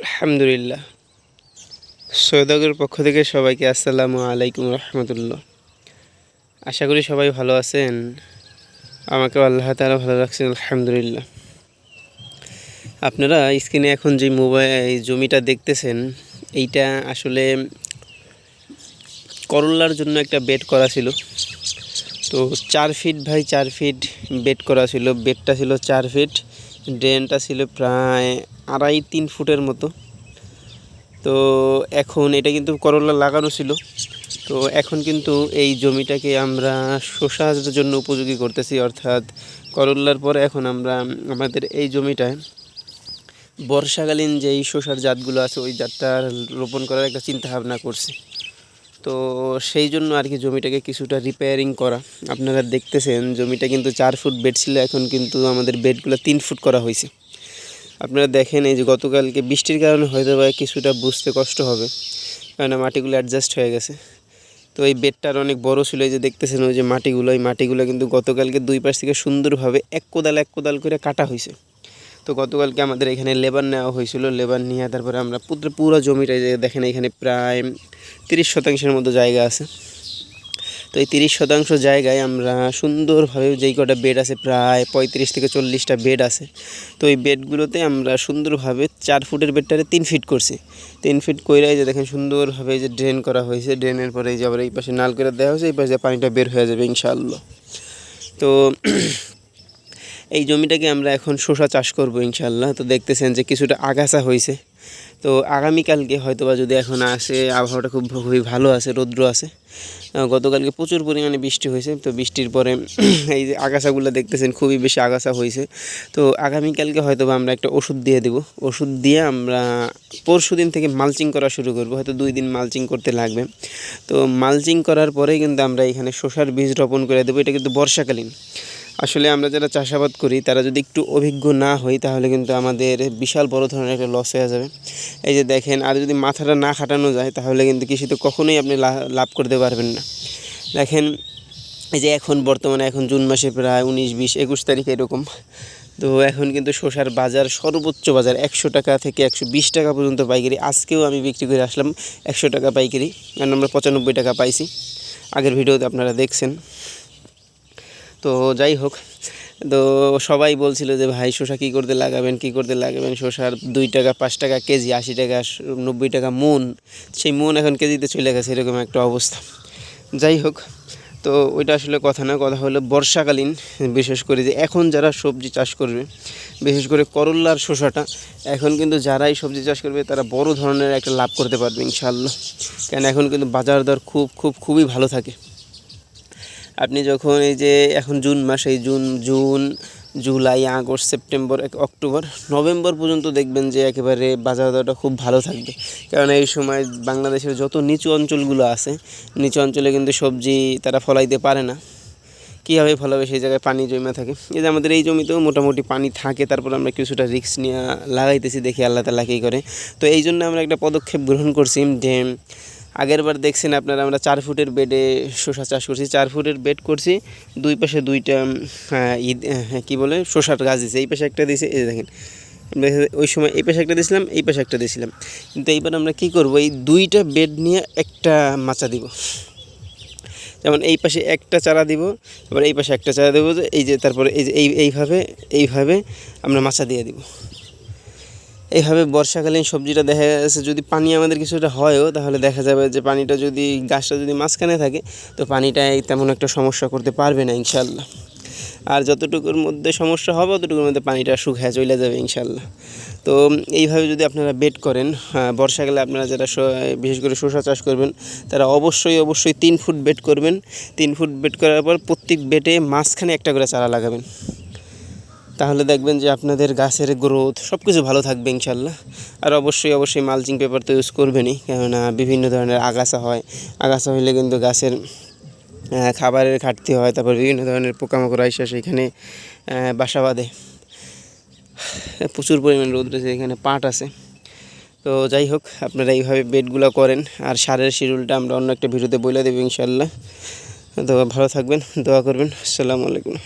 আলহামদুলিল্লাহ। সৈয়দগের পক্ষ থেকে সবাইকে আসসালামু আলাইকুম রহমতুল্লাহ। আশা করি সবাই ভালো আছেন। আমাকে আল্লাহ তালা ভালো রাখছেন, আলহামদুলিল্লাহ। আপনারা স্ক্রিনে এখন যে মোবাইল জমিটা দেখতেছেন, এইটা আসলে করল্লার জন্য একটা বেড করা ছিল। তো চার ফিট ভাই চার ফিট বেড করা ছিল। বেডটা ছিল চার ফিট। ড্রেনটা ছিল প্রায় আড়াই, তিন ফুটের মতো। তো এখন এটা কিন্তু করলা লাগানো ছিল। তো এখন কিন্তু এই জমিটাকে আমরা শসার জন্য উপযোগী করতেছি। অর্থাৎ করল্লার পরে এখন আমরা আমাদের এই জমিটায় বর্ষাকালীন যেই শসার জাতগুলো আছে, ওই জাতটা রোপণ করার একটা চিন্তা ভাবনা করছি। তো সেই জন্য আর কি জমিটাকে কিছুটা রিপেয়ারিং করা। আপনারা দেখতেছেন, জমিটা কিন্তু চার ফুট বেড ছিল, এখন কিন্তু আমাদের বেডগুলো তিন ফুট করা হয়েছে। আপনারা দেখেন, এই যে গতকালকে বৃষ্টির কারণে হয়তো বা কিছুটা বুঝতে কষ্ট হবে কারণ মাটিগুলো অ্যাডজাস্ট হয়ে গেছে। তো এই বেডটার অনেক বড় ছিল, এই যে দেখতেছেন, ওই যে মাটিগুলো, এই মাটিগুলো কিন্তু গতকালকে দুই পাশ থেকে সুন্দরভাবে এক কোদাল এক কোদাল করে কাটা হয়েছে। তো গতকালকে আমাদের এখানে লেবার নেওয়া হয়েছিল লেবার নিয়ে তারপরে আমরা পুরো পুরো জমিটা দেখেন এখানে প্রায় তিরিশ শতাংশের মতো জায়গা আছে। তো এই তিরিশ শতাংশ জায়গায় আমরা সুন্দরভাবে যেই কটা বেড আছে প্রায় পঁয়ত্রিশ থেকে চল্লিশটা বেড আছে। তো এই বেডগুলোতে আমরা সুন্দরভাবে চার ফুটের বেডটারে তিন ফিট করছি। তিন ফিট কইরাই যে দেখেন সুন্দরভাবে যে ড্রেন করা হয়েছে ড্রেনের পরে যে আবার এই পাশে নাল করে দেওয়া হয়েছে, এই পাশে পানিটা বের হয়ে যাবে ইনশাআল্লাহ। তো এই জমিটাকে আমরা এখন শসা চাষ করব ইনশাল্লাহ তো দেখতেছেন যে কিছুটা আগাছা হয়েছে। তো আগামীকালকে হয়তো বা যদি এখন আসে, আবহাওয়াটা খুব খুবই ভালো আছে, রৌদ্র আছে। গতকালকে প্রচুর পরিমাণে বৃষ্টি হয়েছে। তো বৃষ্টির পরে এই যে আগাছাগুলো দেখতেছেন, খুবই বেশি আগাছা হয়েছে। তো আগামীকালকে হয়তো বা আমরা একটা ওষুধ দিয়ে দেব। ওষুধ দিয়ে আমরা পরশু দিন থেকে মালচিং করা শুরু করব। হয়তো দুই দিন মালচিং করতে লাগবে। তো মালচিং করার পরেই কিন্তু আমরা এখানে শসার বীজ রোপণ করে দেবো। এটা কিন্তু বর্ষাকালীন। আসলে আমরা যারা চাষাবাদ করি, তারা যদি একটু অভিজ্ঞ না হই, তাহলে কিন্তু আমাদের বিশাল বড় ধরনের একটা লস হয়ে যাবে। এই যে দেখেন, আর যদি মাথাটা না খাটানো যায়, তাহলে কিন্তু কৃষিতে কখনোই আপনি লাভ করতে পারবেন না। দেখেন, এই যে এখন বর্তমানে, এখন জুন মাসে প্রায় উনিশ, বিশ, একুশ তারিখ এরকম। তো এখন কিন্তু শসার বাজার, সর্বোচ্চ বাজার একশো টাকা থেকে একশো বিশ টাকা পর্যন্ত পাইকারি। আজকেও আমি বিক্রি করে আসলাম একশো টাকা পাইকারি কারণ আমরা পঁচানব্বই টাকা পাইছি। আগের ভিডিওতে আপনারা দেখছেন। তো যাই হোক, তো সবাই বলছিল যে, ভাই, শসা কী করতে লাগাবেন? কী করতে লাগাবেন? শসার দুই টাকা, পাঁচ টাকা, কেজি আশি টাকা, নব্বই টাকা মন। সেই মন এখন কেজিতে চলে গেছে, এরকম একটা অবস্থা। যাই হোক, তো ওইটা আসলে কথা না, কথা হলো বর্ষাকালীন। বিশেষ করে যে এখন যারা সবজি চাষ করবে, বিশেষ করে করল্লার শসাটা, এখন কিন্তু যারাই সবজি চাষ করবে, তারা বড় ধরনের একটা লাভ করতে পারবে, ইনশাআল্লাহ। কেন, এখন কিন্তু বাজার দর খুব খুব, খুবই ভালো থাকে। আপনি যখন এই যে এখন জুন মাস, এই June June, July, August, September October, November পর্যন্ত দেখবেন যে একেবারে বাজার দরটা খুব ভালো থাকবে। কারণ এই সময় বাংলাদেশের যত নিচু অঞ্চলগুলো আছে, নিচু অঞ্চলে কিন্তু সবজি তারা ফলাইতে পারে না। কীভাবে ফলাবে সেই জায়গায় পানি জমে থাকে? এই যে আমাদের এই জমিতেও মোটামুটি পানি থাকে, তারপর আমরা কিছুটা রিক্স নিয়ে লাগাইতেছি, দেখি আল্লাহ তালা কী করে। তো এই জন্য আমরা একটা পদক্ষেপ গ্রহণ করছি যে আগের বার দেখছেন আপনারা, আমরা চার ফুটের বেডে শসা চাষ করছি। চার ফুটের বেড করছি, দুই পাশে দুইটা ঈদ হ্যাঁ কী বলে, শসার গাছ দিয়েছে এই পাশে একটা দিয়েছে এই দেখেন ওই সময় এই পাশে একটা দিয়েছিলাম এই পাশে একটা দিয়েছিলাম কিন্তু এইবার আমরা কি করব, এই দুইটা বেড নিয়ে একটা মাচা দিব। যেমন এই পাশে একটা চারা দিব আবার এই পাশে একটা চারা দেবো এই যে তারপরে এই যে এই, এইভাবে এইভাবে আমরা মাচা দিয়ে দিব। এইভাবে বর্ষাকালীন সবজিটা দেখা যাচ্ছে, যদি পানি আমাদের কিছুটা হয়ও, তাহলে দেখা যাবে যে পানিটা যদি, গাছটা যদি মাঝখানে থাকে, তো পানিটায় তেমন একটা সমস্যা করতে পারবে না ইনশাল্লাহ আর যতটুকুর মধ্যে সমস্যা হবে ততটুকুর মধ্যে পানিটা শুকায় চলে যাবে ইনশাল্লাহ তো এইভাবে যদি আপনারা বেড করেন বর্ষাকালে আপনারা যারা বিশেষ করে শসা চাষ করবেন, তারা অবশ্যই অবশ্যই তিন ফুট বেড করবেন। তিন ফুট বেট করার পর প্রত্যেক বেটে মাঝখানে একটা করে চারা লাগাবেন। তাহলে দেখবেন যে আপনাদের গাছের গ্রোথ সব কিছু ভালো থাকবে ইনশাল্লাহ। আর অবশ্যই অবশ্যই মালচিং পেপার তো ইউজ করবেনই, কেননা বিভিন্ন ধরনের আগাছা হয়। আগাছা হইলে কিন্তু গাছের খাবারের ঘাটতি হয়, তারপর বিভিন্ন ধরনের পোকামাকড় আইসা সেখানে বাসা বাঁধে। প্রচুর পরিমাণ রোদ রয়েছে এখানে পাট আছে। তো যাই হোক, আপনারা এইভাবে বেডগুলো করেন, আর সারের শিডিউলটা আমরা অন্য একটা ভিডিওতে বলে দেবো ইনশাল্লাহ। তো ভালো থাকবেন, দোয়া করবেন। আসসালামু আলাইকুম।